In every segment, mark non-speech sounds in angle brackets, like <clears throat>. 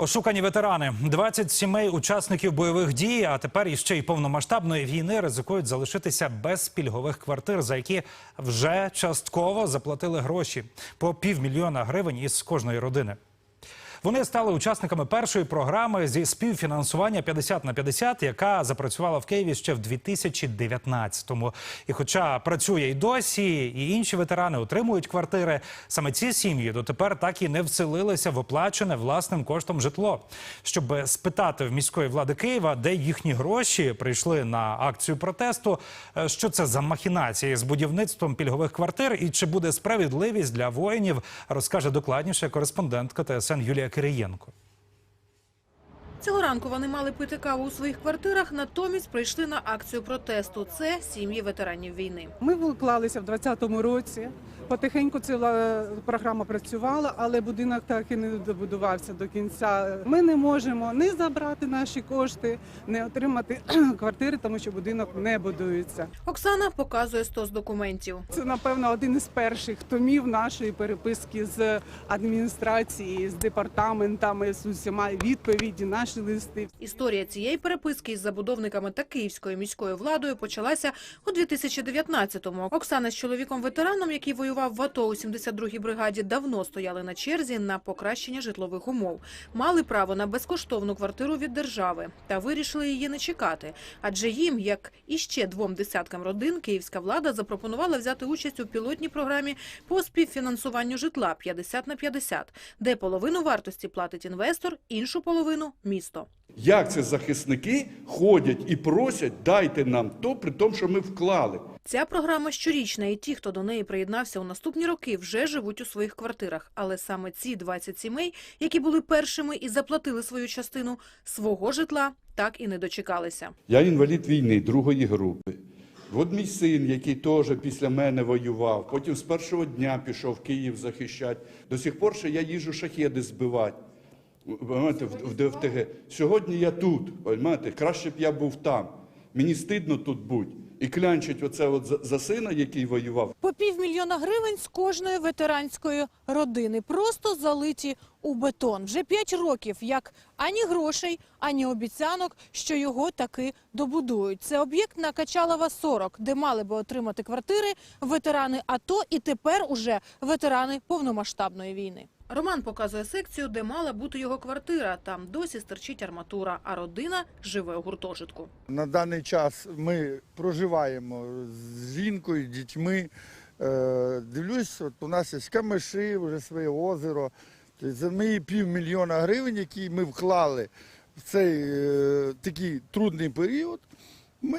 Ошукані ветерани, 20 сімей учасників бойових дій, а тепер іще й повномасштабної війни ризикують залишитися без пільгових квартир, за які вже частково заплатили гроші по півмільйона гривень із кожної родини. Вони стали учасниками першої програми зі співфінансування 50 на 50, яка запрацювала в Києві ще в 2019-му. І хоча працює й досі, і інші ветерани отримують квартири, саме ці сім'ї дотепер так і не вселилися в оплачене власним коштом житло. Щоб спитати в міської влади Києва, де їхні гроші прийшли на акцію протесту, е, що це за махінації з будівництвом пільгових квартир і чи буде справедливість для воїнів, розкаже докладніше кореспондентка ТСН Юлія Кириєнко. Цього ранку вони мали пити каву у своїх квартирах, натомість прийшли на акцію протесту. Це сім'ї ветеранів війни. Ми вклалися в 2020 році. Потихеньку ця програма працювала, але будинок так і не добудувався до кінця. Ми не можемо не забрати наші кошти, не отримати <clears throat> квартири, тому що будинок не будується. Оксана показує стос документів. Це напевно один із перших томів нашої переписки з адміністрації, з департаментами, з усіма відповіді, наші листи. Історія цієї переписки із забудовниками та київською міською владою почалася у 2019-му. Оксана з чоловіком ветераном, який воював в АТО у 72-й бригаді, давно стояли на черзі на покращення житлових умов. Мали право на безкоштовну квартиру від держави та вирішили її не чекати. Адже їм, як і ще двом десяткам родин, київська влада запропонувала взяти участь у пілотній програмі по співфінансуванню житла 50 на 50, де половину вартості платить інвестор, іншу половину місто. Як це захисники ходять і просять, дайте нам то, при тому, що ми вклали. Ця програма щорічна, і ті, хто до неї приєднався у наступні роки, вже живуть у своїх квартирах. Але саме ці 20 сімей, які були першими і заплатили свою частину, свого житла так і не дочекалися. Я інвалід війни другої групи. От мій син, який теж після мене воював, потім з першого дня пішов в Київ захищати. До сих пор ще я їжу шахеди збивати. В, в ДФТГ. Сьогодні я тут, понимаєте, краще б я був там. Мені стидно тут бути. І клянчить оце от за, за сина, який воював. По півмільйона гривень з кожної ветеранської родини просто залиті у бетон. Вже п'ять років, як ані грошей, ані обіцянок, що його таки добудують. Це об'єкт на Качалова 40, де мали би отримати квартири ветерани АТО і тепер уже ветерани повномасштабної війни. Роман показує секцію, де мала бути його квартира. Там досі стерчить арматура, а родина живе у гуртожитку. На даний час ми проживаємо з жінкою, дітьми. Е, Дивлюсь, от у нас є камиші, вже своє озеро. Тобто За мої півмільйона гривень, які ми вклали в цей е, такий трудний період, ми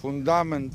фундамент.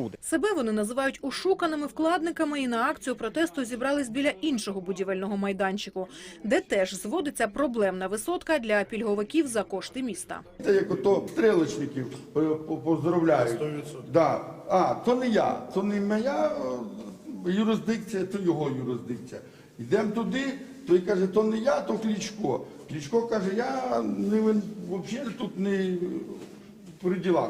Себе вони називають ушуканими вкладниками і на акцію протесту зібрались біля іншого будівельного майданчику, де теж зводиться проблемна висотка для пільговиків за кошти міста. Це як ото стрілочників е, по- поздравляють. Да. А, то не я, то не моя е, юрисдикція, то його юрисдикція. Йдемо туди, той каже, то не я, то Клічко. Клічко каже, я не, взагалі тут не при ділах.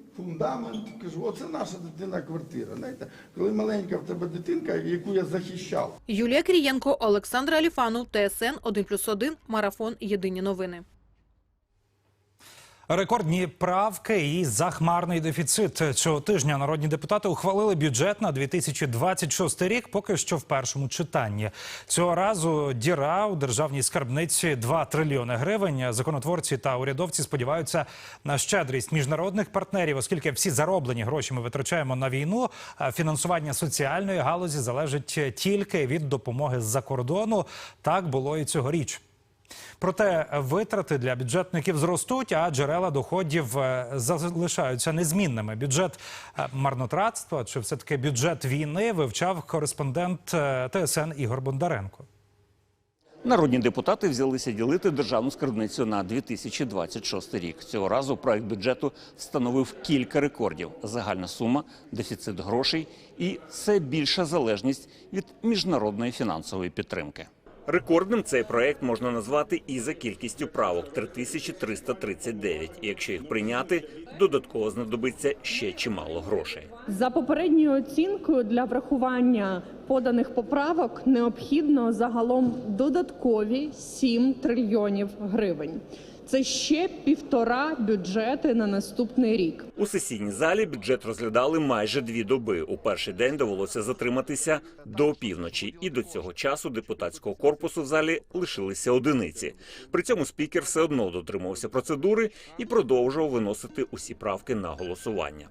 фундамент. Кажу, оце наша дитина квартира. Знаєте, коли маленька в тебе дитинка, яку я захищав. Юлія Крієнко, Олександр Аліфанов, ТСН 1+,1, Марафон. Єдині новини. Рекордні правки і захмарний дефіцит цього тижня. Народні депутати ухвалили бюджет на 2026 рік. Поки що в першому читанні. Цього разу діра у державній скарбниці 2 трильйони гривень. Законотворці та урядовці сподіваються на щедрість міжнародних партнерів, оскільки всі зароблені гроші ми витрачаємо на війну. а Фінансування соціальної галузі залежить тільки від допомоги з-за кордону. Так було і цьогоріч. Проте витрати для бюджетників зростуть, а джерела доходів е, залишаються незмінними. Бюджет е, марнотратства чи все таки бюджет війни вивчав кореспондент е, ТСН Ігор Бондаренко. Народні депутати взялися ділити державну скарбницю на 2026 рік. Цього разу проект бюджету встановив кілька рекордів: загальна сума, дефіцит грошей і все більша залежність від міжнародної фінансової підтримки. Рекордним цей проект можна назвати і за кількістю правок 3339. І якщо їх прийняти, додатково знадобиться ще чимало грошей. За попередньою оцінкою для врахування поданих поправок необхідно загалом додаткові 7 трильйонів гривень. Це ще півтора бюджети на наступний рік. У сесійній залі бюджет розглядали майже дві доби. У перший день довелося затриматися до півночі, і до цього часу депутатського корпусу в залі лишилися одиниці. При цьому спікер все одно дотримувався процедури і продовжував виносити усі правки на голосування.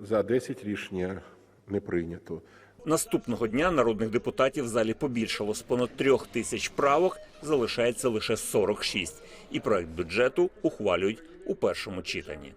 За 10 рішення не прийнято. Наступного дня народних депутатів в залі побільшало з понад трьох тисяч правок. Залишається лише 46. І проект бюджету ухвалюють у першому читанні.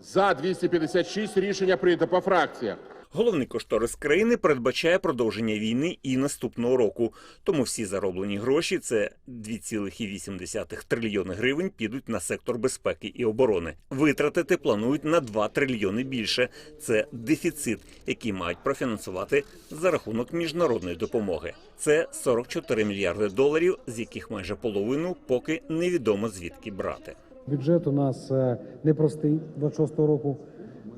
За 256 рішення прийнято по фракціях. Головний кошторис країни передбачає продовження війни і наступного року. Тому всі зароблені гроші це 2,8 трильйони гривень підуть на сектор безпеки і оборони. Витратити планують на 2 трильйони більше. Це дефіцит, який мають профінансувати за рахунок міжнародної допомоги. Це 44 мільярди доларів, з яких майже половину поки невідомо звідки брати. Бюджет у нас е, непростий 26 року.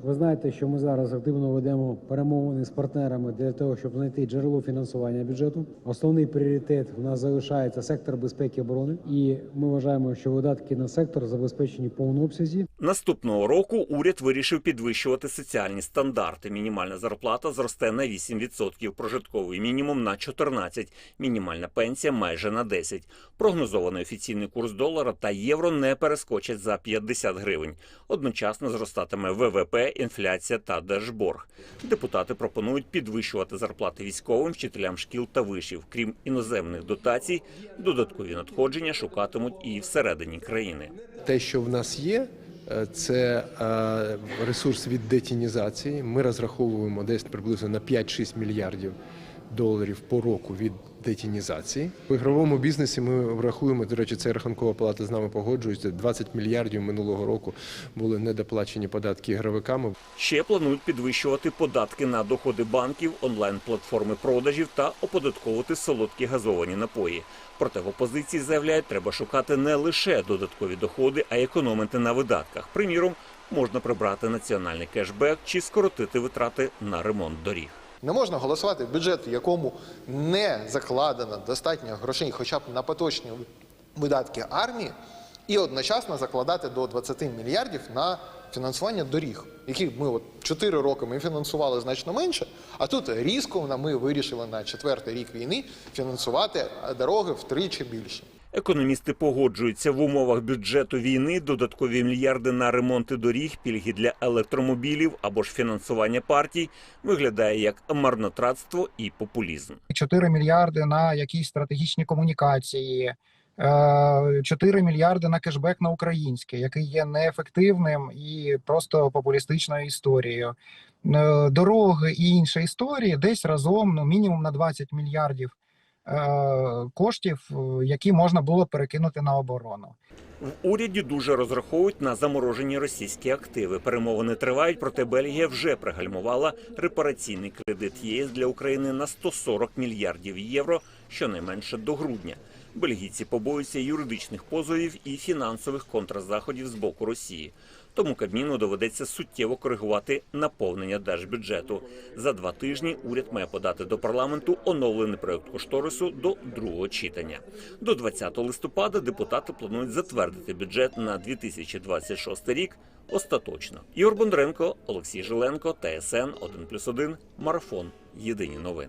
Ви знаєте, що ми зараз активно ведемо перемовини з партнерами для того, щоб знайти джерело фінансування бюджету. Основний пріоритет у нас залишається сектор безпеки і оборони, і ми вважаємо, що видатки на сектор забезпечені в повному обсязі. Наступного року уряд вирішив підвищувати соціальні стандарти. Мінімальна зарплата зросте на 8%, прожитковий мінімум на 14%, мінімальна пенсія майже на 10%. Прогнозований офіційний курс долара та євро не перескочать за 50 гривень. Одночасно зростатиме ВВП, інфляція та держборг. Депутати пропонують підвищувати зарплати військовим, вчителям шкіл та вишів. Крім іноземних дотацій, додаткові надходження шукатимуть і всередині країни. Те, що в нас є, це е, ресурс від детінізації. Ми розраховуємо десь приблизно на 5-6 мільярдів доларів по року від детінізації. В ігровому бізнесі ми врахуємо, до речі, це рахункова палата з нами погоджується. 20 мільярдів минулого року були недоплачені податки ігровиками. Ще планують підвищувати податки на доходи банків, онлайн-платформи продажів та оподатковувати солодкі газовані напої. Проте в опозиції заявляють, треба шукати не лише додаткові доходи, а й економити на видатках. Приміром, можна прибрати національний кешбек чи скоротити витрати на ремонт доріг. Не можна голосувати в бюджет, в якому не закладено достатньо грошей, хоча б на поточні видатки армії, і одночасно закладати до 20 мільярдів на фінансування доріг, які ми от 4 роки ми фінансували значно менше, а тут різко ми вирішили на четвертий рік війни фінансувати дороги втричі більше. Економісти погоджуються в умовах бюджету війни додаткові мільярди на ремонти доріг, пільги для електромобілів або ж фінансування партій виглядає як марнотратство і популізм. 4 мільярди на якісь стратегічні комунікації, е, 4 мільярди на кешбек на українське, який є неефективним і просто популістичною історією. Е, Дороги і інші історії десь разом, ну мінімум на 20 мільярдів е, коштів, е, які можна було перекинути на оборону. В уряді дуже розраховують на заморожені російські активи. Перемовини тривають, проте Бельгія вже пригальмувала репараційний кредит ЄС для України на 140 мільярдів євро, щонайменше до грудня. Бельгійці побоюються юридичних позовів і фінансових контрзаходів з боку Росії. Тому Кабміну доведеться суттєво коригувати наповнення держбюджету. За два тижні уряд має подати до парламенту оновлений проект кошторису до другого читання. До 20 листопада депутати планують затвердити бюджет на 2026 рік остаточно. Ігор Бондренко, Олексій Жиленко, ТСН 1+,1, Марафон. Єдині новини.